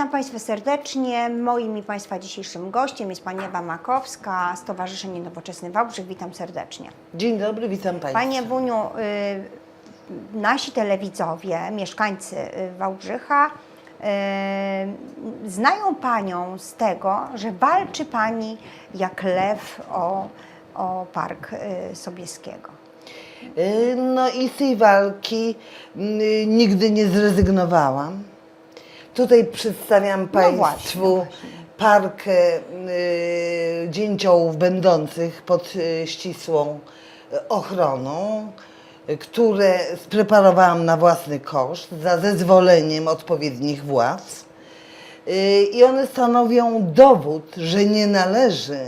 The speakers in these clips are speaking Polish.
Witam Państwa serdecznie. Moim i Państwa dzisiejszym gościem jest Pani Ewa Makowska, Stowarzyszenie Nowoczesny Wałbrzych. Witam serdecznie. Dzień dobry, witam Państwa. Panie Ewuniu, y, nasi telewidzowie, mieszkańcy y, Wałbrzycha y, znają Panią z tego, że walczy Pani jak lew o, o Park Sobieskiego. No i z tej walki nigdy nie zrezygnowałam. Tutaj przedstawiam Państwu No właśnie, no właśnie. parkę y, dzięciołów będących pod y, ścisłą y, ochroną, y, które spreparowałam na własny koszt za zezwoleniem odpowiednich władz. Y, I one stanowią dowód, że nie należy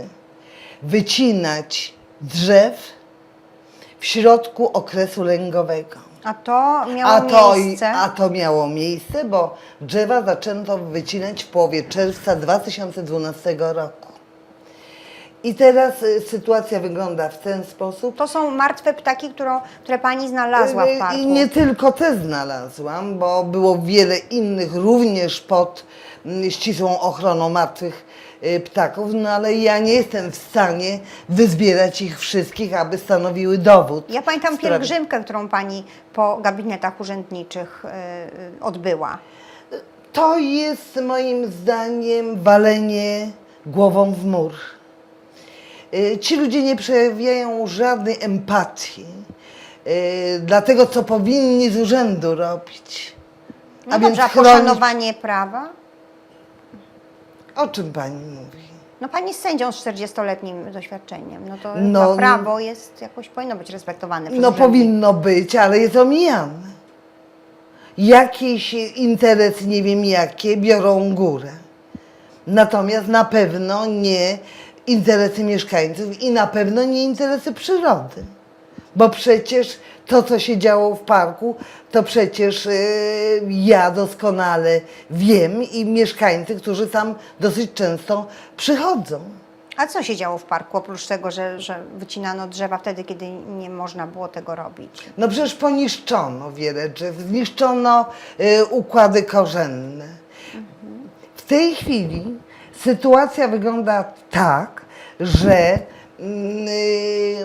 wycinać drzew w środku okresu lęgowego. A to miało A to, miejsce. a to miało miejsce, bo drzewa zaczęto wycinać w połowie czerwca 2012 roku. I teraz y, sytuacja wygląda w ten sposób. To są martwe ptaki, którą, które Pani znalazła w parku. Y, I nie tylko te znalazłam, bo było wiele innych również pod mm, ścisłą ochroną martwych y, ptaków, no ale ja nie jestem w stanie wyzbierać ich wszystkich, aby stanowiły dowód. Ja pamiętam w sprawie. pielgrzymkę, którą Pani po gabinetach urzędniczych y, y, odbyła. To jest moim zdaniem walenie głową w mur. Y, Ci ludzie nie przejawiają żadnej empatii y, dla tego, co powinni z urzędu robić. No A więc dobrze, a chronić- poszanowanie prawa? O czym pani mówi? No Pani jest sędzią z 40-letnim doświadczeniem. No to No, chyba prawo jest jakoś powinno być respektowane przez No urzędników. powinno być, ale jest omijane. Jakiś interes, nie wiem jakie, biorą górę. Natomiast na pewno nie interesy mieszkańców i na pewno nie interesy przyrody. Bo przecież to, co się działo w parku, to przecież yy, ja doskonale wiem i mieszkańcy, którzy tam dosyć często przychodzą. A co się działo w parku, oprócz tego, że, że wycinano drzewa wtedy, kiedy nie można było tego robić? No przecież poniszczono wiele drzew, zniszczono y, układy korzenne. W tej chwili sytuacja wygląda tak, że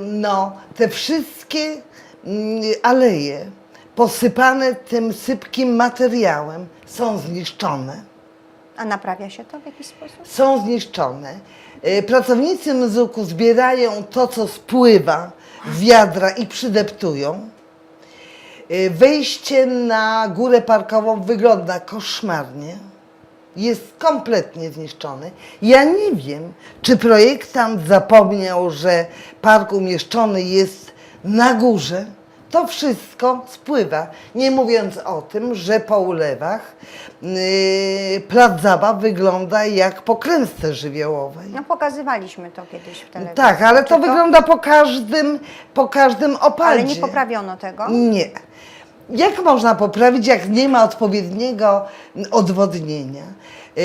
no, te wszystkie mm, aleje posypane tym sypkim materiałem są zniszczone A naprawia się to w jakiś sposób? są zniszczone. Y, Pracownicy MZUK-u zbierają to, co spływa w wiadra i przydeptują. Y, Wejście na górę parkową wygląda koszmarnie. Jest kompletnie zniszczony. Ja nie wiem, czy projektant zapomniał, że park umieszczony jest na górze. To wszystko spływa. Nie mówiąc o tym, że po ulewach yy, plac zabaw wygląda jak po klęsce żywiołowej. No pokazywaliśmy to kiedyś w telewizji. Tak, ale Czy to wygląda po każdym, po każdym opadzie. Ale nie poprawiono tego? Nie. Jak można poprawić, jak nie ma odpowiedniego odwodnienia? Yy,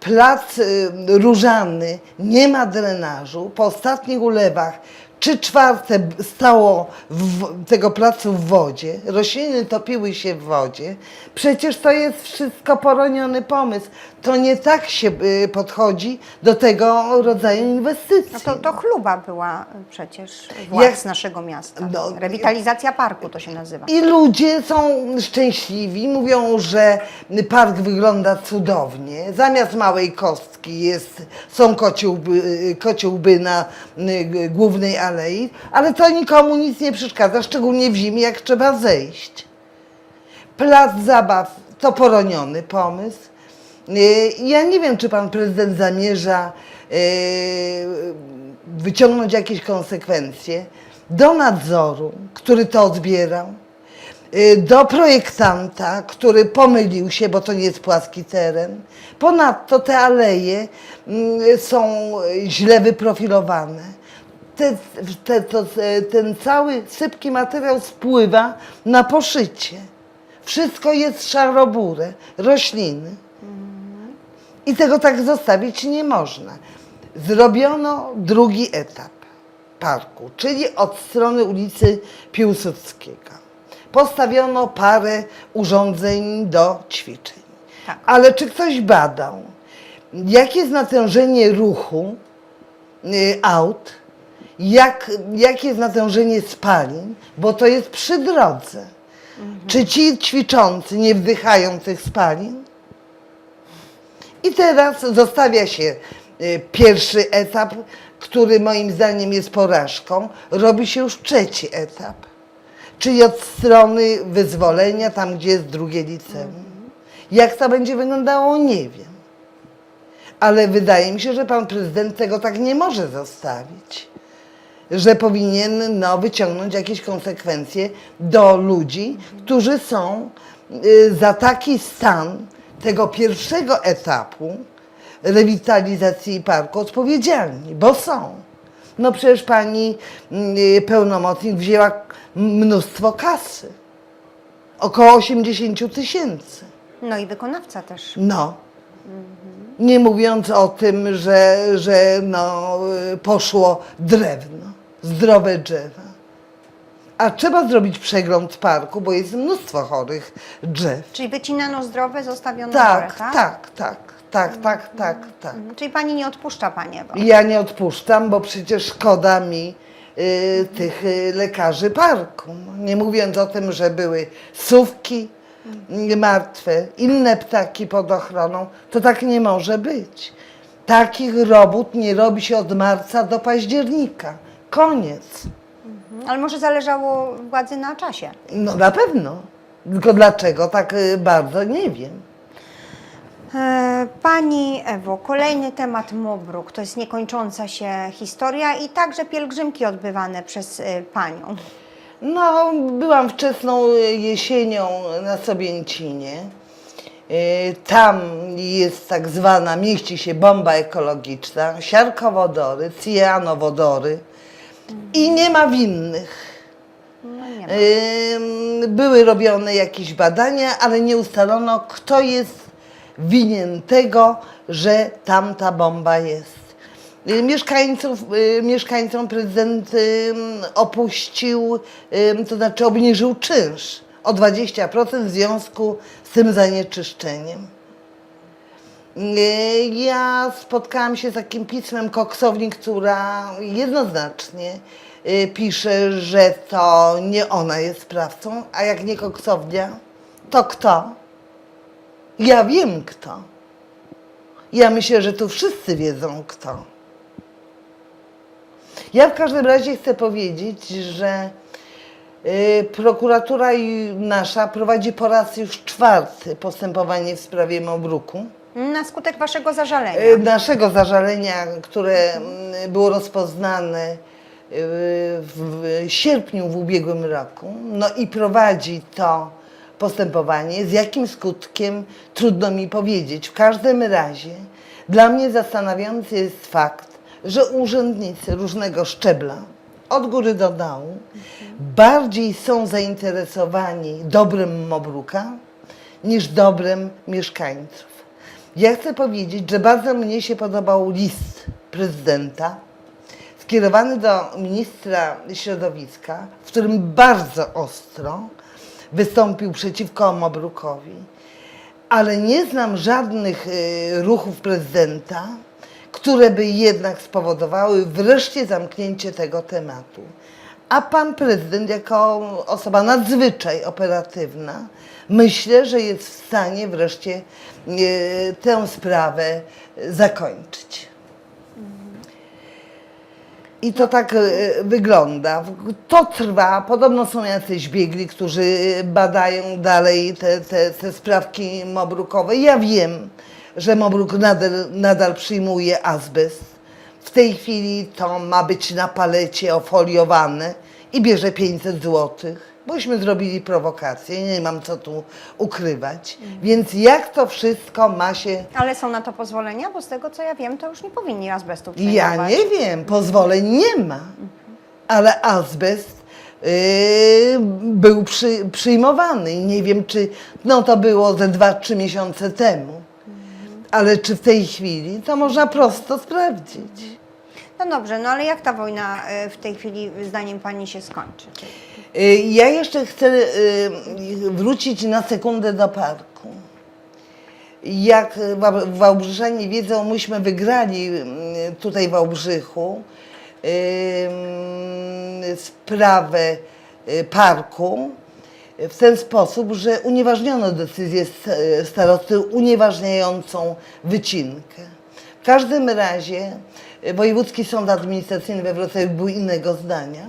Plac yy, różany nie ma drenażu. Po ostatnich ulewach trzy czwarte stało w, tego placu w wodzie. Rośliny topiły się w wodzie. Przecież to jest wszystko poroniony pomysł. To nie tak się yy, podchodzi do tego rodzaju inwestycji. No to, to chluba była przecież władz Jak- naszego miasta. No, Rewitalizacja parku to się nazywa. I ludzie są szczęśliwi, mówią, że park wygląda cudownie. Zamiast małej kostki jest, są kociołby, kociołby na y, g- głównej alei, ale to nikomu nic nie przeszkadza, szczególnie w zimie, jak trzeba zejść. Plac zabaw to poroniony pomysł. Y, Ja nie wiem, czy pan prezydent zamierza y, wyciągnąć jakieś konsekwencje do nadzoru, który to odbierał, y, do projektanta, który pomylił się, bo to nie jest płaski teren. Ponadto te aleje są źle wyprofilowane. Te, te, to, ten cały sypki materiał spływa na poszycie. Wszystko jest szarobure, rośliny. I tego tak zostawić nie można. Zrobiono drugi etap parku, czyli od strony ulicy Piłsudskiego. Postawiono parę urządzeń do ćwiczeń. Tak. Ale czy ktoś badał, jakie jest natężenie ruchu y, aut, jak, jakie jest natężenie spalin, bo to jest przy drodze. Czy ci ćwiczący nie wdychają tych spalin? I teraz zostawia się y, pierwszy etap, który moim zdaniem jest porażką. Robi się już trzeci etap, czyli od strony wyzwolenia, tam gdzie jest drugie liceum. Jak to będzie wyglądało, nie wiem. Ale wydaje mi się, że pan prezydent tego tak nie może zostawić. Że powinien no, wyciągnąć jakieś konsekwencje do ludzi, którzy są y, za taki stan tego pierwszego etapu rewitalizacji parku odpowiedzialni, bo są. No przecież pani y, pełnomocnik wzięła mnóstwo kasy. Około 80 tysięcy. No i wykonawca też. No. Nie mówiąc o tym, że, że no, y, poszło drewno, zdrowe drzewa. A trzeba zrobić przegląd parku, bo jest mnóstwo chorych drzew. Czyli wycinano zdrowe, zostawiono Tak, chore, tak? tak, tak, tak, tak, tak, tak. Mhm. Czyli pani nie odpuszcza paniego. Ja nie odpuszczam, bo przecież szkoda mi y, tych y, lekarzy parku. Nie mówiąc o tym, że były sówki y, martwe, inne ptaki pod ochroną, to tak nie może być. Takich robót nie robi się od marca do października. Koniec. Ale może zależało władzy na czasie. No na pewno. Tylko dlaczego tak y, bardzo, nie wiem. E, Pani Ewo, kolejny temat Mobruk. To jest niekończąca się historia i także pielgrzymki odbywane przez e, Panią. No, byłam wczesną jesienią na Sobięcinie. Tam jest tak zwana, mieści się bomba ekologiczna, siarkowodory, cyjanowodory i nie ma winnych. No nie ma. Ym, Były robione jakieś badania, ale nie ustalono, kto jest winien tego, że tamta bomba jest. Y, Mieszkańców, y, mieszkańcom prezydent ym, opuścił, ym, to znaczy obniżył czynsz o 20% w związku z tym zanieczyszczeniem. Y, Ja spotkałam się z takim pismem koksowni, która jednoznacznie y, pisze, że to nie ona jest sprawcą, a jak nie koksownia, to kto? Ja wiem kto. Ja myślę, że tu wszyscy wiedzą kto. Ja w każdym razie chcę powiedzieć, że y, prokuratura nasza prowadzi po raz już czwarty postępowanie w sprawie Mobruku. Na skutek Waszego zażalenia. Y, Naszego zażalenia, które mm, było rozpoznane y, w sierpniu w ubiegłym roku, no i prowadzi to postępowanie. Z jakim skutkiem trudno mi powiedzieć. W każdym razie dla mnie zastanawiający jest fakt, że urzędnicy różnego szczebla, od góry do dołu, bardziej są zainteresowani dobrem Mobruka niż dobrem mieszkańców. Ja chcę powiedzieć, że bardzo mnie się podobał list prezydenta skierowany do ministra środowiska, w którym bardzo ostro wystąpił przeciwko Mobrukowi, ale nie znam żadnych y, ruchów prezydenta, które by jednak spowodowały wreszcie zamknięcie tego tematu. A pan prezydent, jako osoba nadzwyczaj operatywna, myślę, że jest w stanie wreszcie e, tę sprawę e, zakończyć. I to tak e, wygląda. To trwa. Podobno są jacyś biegli, którzy badają dalej te, te, te sprawki mobrukowe. Ja wiem, że Mobruk nadal, nadal przyjmuje azbest. W tej chwili to ma być na palecie ofoliowane i bierze 500 złotych. Bośmy zrobili prowokację, nie mam co tu ukrywać. Więc jak to wszystko ma się Ale są na to pozwolenia, bo z tego co ja wiem, to już nie powinni azbestu ja przyjmować. nie wiem, pozwoleń nie ma, ale azbest yy, był przy, przyjmowany i nie wiem, czy no to było ze 2-3 miesiące temu, ale czy w tej chwili to można prosto sprawdzić. No dobrze, no ale jak ta wojna e, w tej chwili zdaniem Pani się skończy? Yy, Ja jeszcze chcę yy, wrócić na sekundę do parku. Jak Wa- Wałbrzyszanie wiedzą, myśmy wygrali mm, tutaj w Wałbrzychu sprawę y, parku w ten sposób, że unieważniono decyzję st- starosty unieważniającą wycinkę. W każdym razie y, Wojewódzki Sąd Administracyjny we Wrocławiu był innego zdania.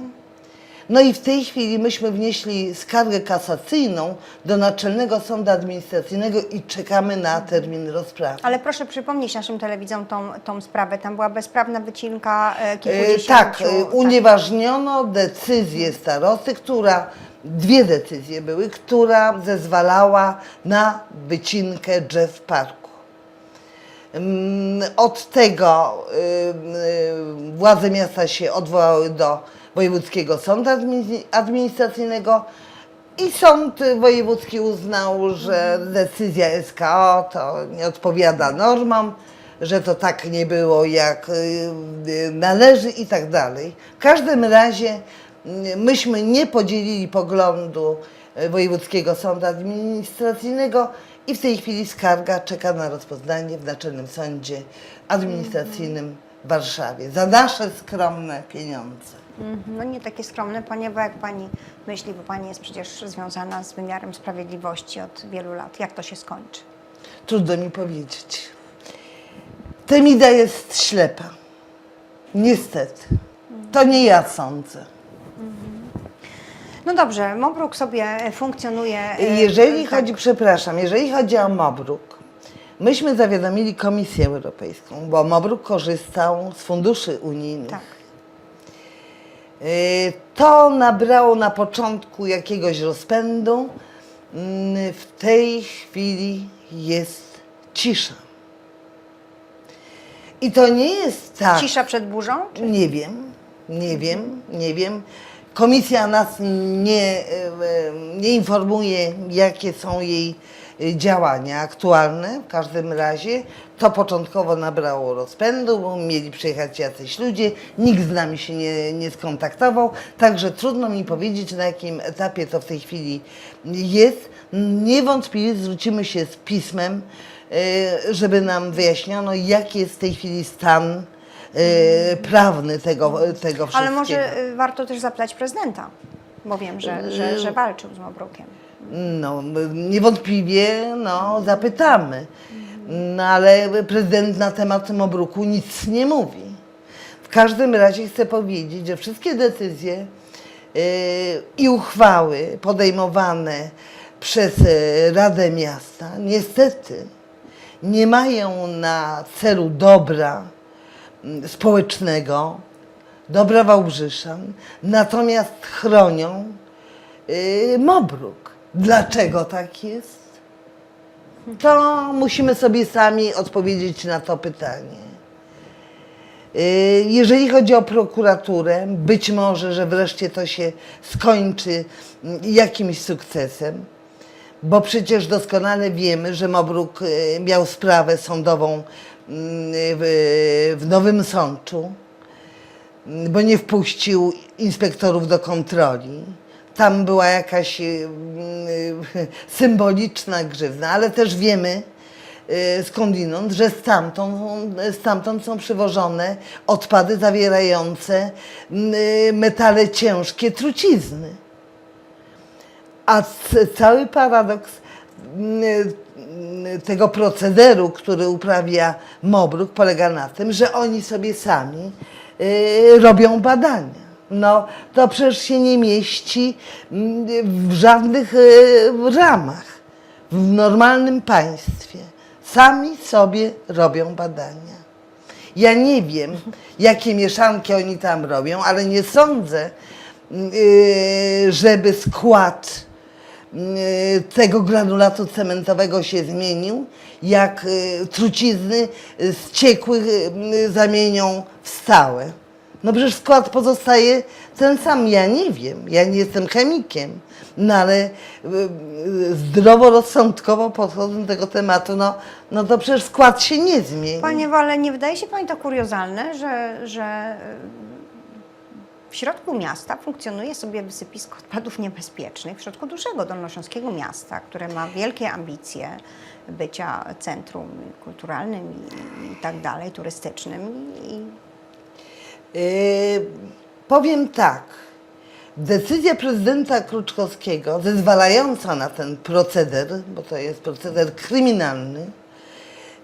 No i w tej chwili myśmy wnieśli skargę kasacyjną do Naczelnego Sądu Administracyjnego i czekamy na termin rozprawy. Ale proszę przypomnieć naszym telewidzom tą, tą sprawę. Tam była bezprawna wycinka e, E, kilkudziesięciu... Tak, e, unieważniono decyzję starosty, która, dwie decyzje były, która zezwalała na wycinkę drzew w parku. Mm, Od tego y, y, władze miasta się odwołały do Wojewódzkiego Sądu Admi- Administracyjnego i Sąd Wojewódzki uznał, że decyzja SKO to nie odpowiada normom, że to tak nie było jak y, y, należy i tak dalej. W każdym razie y, myśmy nie podzielili poglądu Wojewódzkiego Sądu Administracyjnego i w tej chwili skarga czeka na rozpoznanie w Naczelnym Sądzie Administracyjnym w Warszawie za nasze skromne pieniądze. Mhm, No nie takie skromne, ponieważ jak Pani myśli, bo Pani jest przecież związana z wymiarem sprawiedliwości od wielu lat. Jak to się skończy? Trudno mi powiedzieć. Temida jest ślepa. Niestety. To nie ja sądzę. No dobrze, Mobruk sobie funkcjonuje... e, Jeżeli tak. chodzi, przepraszam, jeżeli chodzi o Mobruk, myśmy zawiadomili Komisję Europejską, bo Mobruk korzystał z funduszy unijnych. Tak. Y, To nabrało na początku jakiegoś rozpędu. Mm, W tej chwili jest cisza. I to nie jest tak. Cisza przed burzą? Czy... Nie wiem, nie wiem, nie wiem. Komisja nas nie, e, nie informuje, jakie są jej działania aktualne. W każdym razie to początkowo nabrało rozpędu, bo mieli przyjechać jacyś ludzie, nikt z nami się nie, nie skontaktował, także trudno mi powiedzieć, na jakim etapie to w tej chwili jest. Niewątpliwie zwrócimy się z pismem, e, żeby nam wyjaśniono, jaki jest w tej chwili stan e, prawny tego, tego wszystkiego. Ale może y, warto też zapytać prezydenta, bo wiem, że, że, że walczył z Mobrukiem. No, niewątpliwie no, zapytamy. No, ale prezydent na temat Mobruku nic nie mówi. W każdym razie chcę powiedzieć, że wszystkie decyzje yy, i uchwały podejmowane przez e, Radę Miasta niestety nie mają na celu dobra mm, społecznego, dobra Wałbrzyszan, natomiast chronią yy, Mobruk. Dlaczego tak jest? To musimy sobie sami odpowiedzieć na to pytanie. Yy, Jeżeli chodzi o prokuraturę, być może, że wreszcie to się skończy mm, jakimś sukcesem, bo przecież doskonale wiemy, że Mobruk yy, miał sprawę sądową w Nowym Sączu bo nie wpuścił inspektorów do kontroli. Tam była jakaś y, y, symboliczna grzywna, ale też wiemy y, skądinąd, że stamtąd, stamtąd są przywożone odpady zawierające y, metale ciężkie, trucizny. A cały paradoks mm, tego procederu, który uprawia Mobruk, polega na tym, że oni sobie sami robią badania. No, to przecież się nie mieści mm, w żadnych y, ramach w normalnym państwie. Sami sobie robią badania. Ja nie wiem, jakie mieszanki oni tam robią, ale nie sądzę, yy, żeby skład yy, tego granulatu cementowego się zmienił, jak trucizny z ciekłych zamienią w stałe. No przecież skład pozostaje ten sam. Ja nie wiem, ja nie jestem chemikiem, no ale yy, yy, zdroworozsądkowo podchodząc do tego tematu, no, no to przecież skład się nie zmieni. Panie Wale, nie wydaje się Pani to kuriozalne, że, że W środku miasta funkcjonuje sobie wysypisko odpadów niebezpiecznych, w środku dużego dolnośląskiego miasta, które ma wielkie ambicje bycia centrum kulturalnym i, i tak dalej, turystycznym. I, Yy, powiem tak. Decyzja prezydenta Kruczkowskiego zezwalająca na ten proceder, bo to jest proceder kryminalny,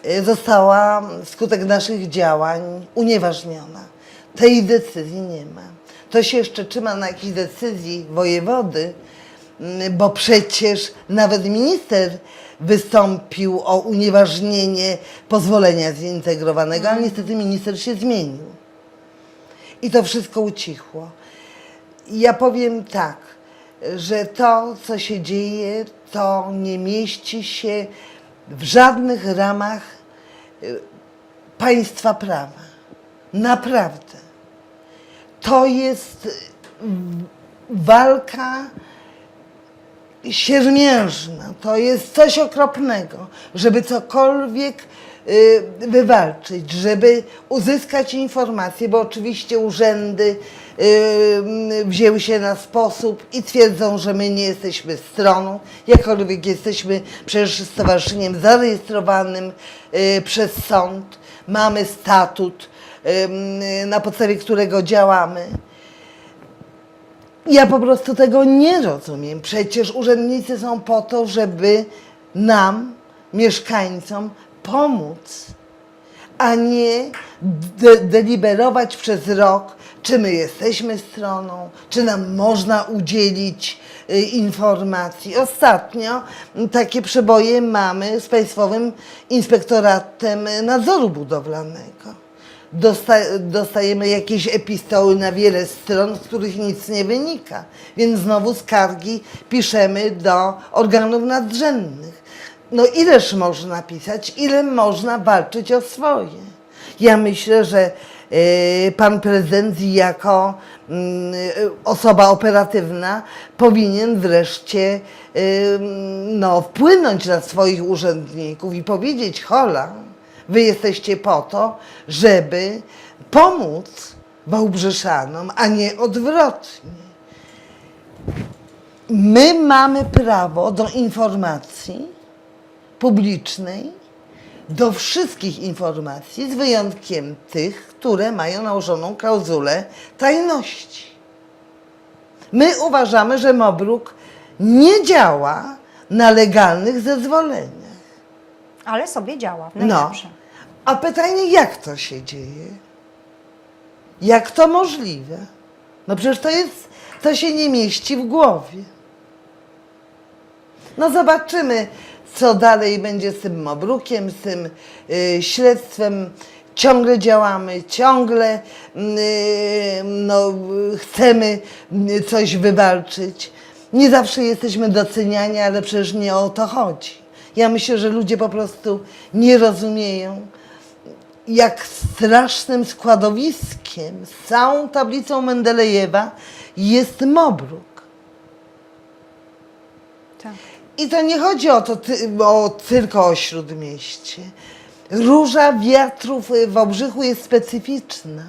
yy, została wskutek naszych działań unieważniona. Tej decyzji nie ma. To się jeszcze trzyma na jakiejś decyzji wojewody, mm, bo przecież nawet minister wystąpił o unieważnienie pozwolenia zintegrowanego, ale niestety minister się zmienił. I to wszystko ucichło. Ja powiem tak, że to, co się dzieje, to nie mieści się w żadnych ramach y, państwa prawa. Naprawdę. To jest y, walka siermiężna. To jest coś okropnego, żeby cokolwiek wywalczyć, żeby uzyskać informacje, bo oczywiście urzędy y, wzięły się na sposób i twierdzą, że my nie jesteśmy stroną, jakkolwiek jesteśmy przecież stowarzyszeniem zarejestrowanym y, przez sąd, mamy statut, y, na podstawie którego działamy. Ja po prostu tego nie rozumiem. Przecież urzędnicy są po to, żeby nam, mieszkańcom, pomóc, a nie de- deliberować przez rok, czy my jesteśmy stroną, czy nam można udzielić y, informacji. Ostatnio takie przeboje mamy z Państwowym Inspektoratem Nadzoru Budowlanego. Dosta- dostajemy jakieś epistoły na wiele stron, z których nic nie wynika. Więc znowu skargi piszemy do organów nadrzędnych. No ileż można pisać, ile można walczyć o swoje. Ja myślę, że e, pan prezydent jako mm, osoba operatywna powinien wreszcie e, no, wpłynąć na swoich urzędników i powiedzieć hola, Wy jesteście po to, żeby pomóc Wałbrzyszanom, a nie odwrotnie. My mamy prawo do informacji publicznej, do wszystkich informacji, z wyjątkiem tych, które mają nałożoną klauzulę tajności. My uważamy, że Mobruk nie działa na legalnych zezwoleniach. ale sobie działa w No. A pytanie, jak to się dzieje? Jak to możliwe? No przecież to jest, to się nie mieści w głowie. No zobaczymy, co dalej będzie z tym Mobrukiem, z tym y, śledztwem. Ciągle działamy, ciągle mm, y, no, chcemy y, coś wywalczyć. Nie zawsze jesteśmy doceniani, ale przecież nie o to chodzi. Ja myślę, że ludzie po prostu nie rozumieją, jak strasznym składowiskiem z całą tablicą Mendelejewa jest Mobruk. Tak. I to nie chodzi o to ty, o, tylko o śródmieście. Róża wiatrów w Wałbrzychu jest specyficzna.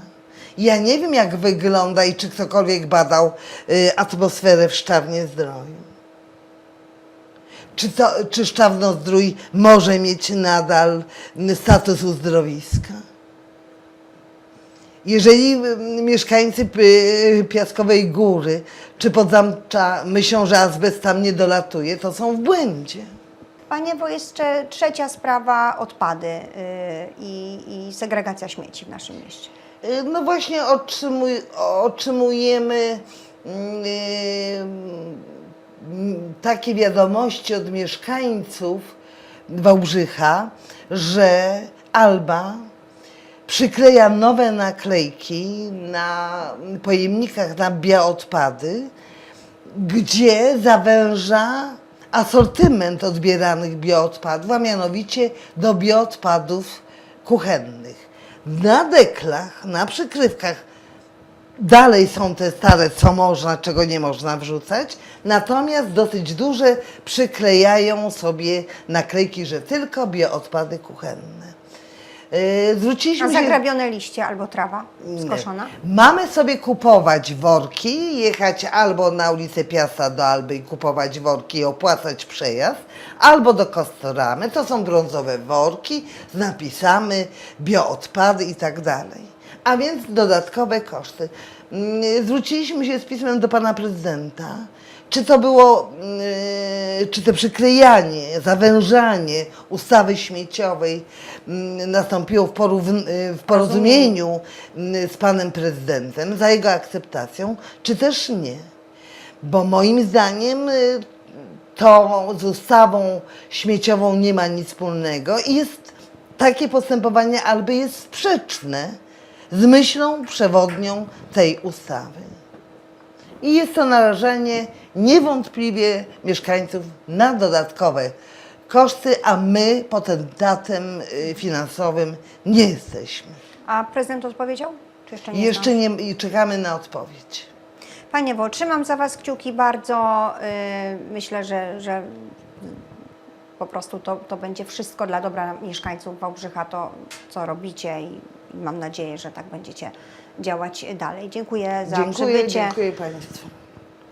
Ja nie wiem, jak wygląda i czy ktokolwiek badał y, atmosferę w Szczawnie Zdroju. Czy, czy Szczawnozdrój może mieć nadal y, status uzdrowiska? Jeżeli y, mieszkańcy y, Piaskowej Góry czy Podzamcza myślą, że azbest tam nie dolatuje, to są w błędzie. Panie, bo jeszcze trzecia sprawa odpady y, i, i segregacja śmieci w naszym mieście. No właśnie otrzymuj, otrzymujemy takie wiadomości od mieszkańców Wałbrzycha, że Alba przykleja nowe naklejki na pojemnikach na bioodpady, gdzie zawęża asortyment odbieranych bioodpadów, a mianowicie do bioodpadów kuchennych. Na deklach, na przykrywkach dalej są te stare, co można, czego nie można wrzucać, natomiast dosyć duże przyklejają sobie naklejki, że tylko bioodpady kuchenne. A Zwróciliśmy się... zagrabione liście albo trawa skoszona? Mamy sobie kupować worki, jechać albo na ulicę Piasta do Alby i kupować worki i opłacać przejazd, albo do Kostoramy. To są brązowe worki z napisami bioodpady i tak dalej. A więc dodatkowe koszty. Mm, Zwróciliśmy się z pismem do pana prezydenta. Czy to było, mm, czy to przyklejanie, zawężanie ustawy śmieciowej mm, nastąpiło w, porówn- w porozumieniu mm, z panem prezydentem, za jego akceptacją, czy też nie? Bo moim zdaniem y, to z ustawą śmieciową nie ma nic wspólnego i jest takie postępowanie albo jest sprzeczne z myślą przewodnią tej ustawy. I jest to narażenie niewątpliwie mieszkańców na dodatkowe koszty, a my potentatem y, finansowym nie jesteśmy. A prezydent odpowiedział? Czy jeszcze nie Jeszcze nie i czekamy na odpowiedź. Panie Ewo, trzymam za Was kciuki bardzo. Yy, myślę, że, że po prostu to, to będzie wszystko dla dobra mieszkańców Wałbrzycha, to co robicie i, i mam nadzieję, że tak będziecie działać dalej. Dziękuję za Dziękuję, przybycie. dziękuję Państwu.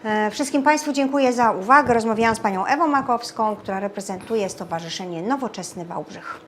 E, Wszystkim Państwu dziękuję za uwagę. Rozmawiałam z Panią Ewą Makowską, która reprezentuje Stowarzyszenie Nowoczesny Wałbrzych.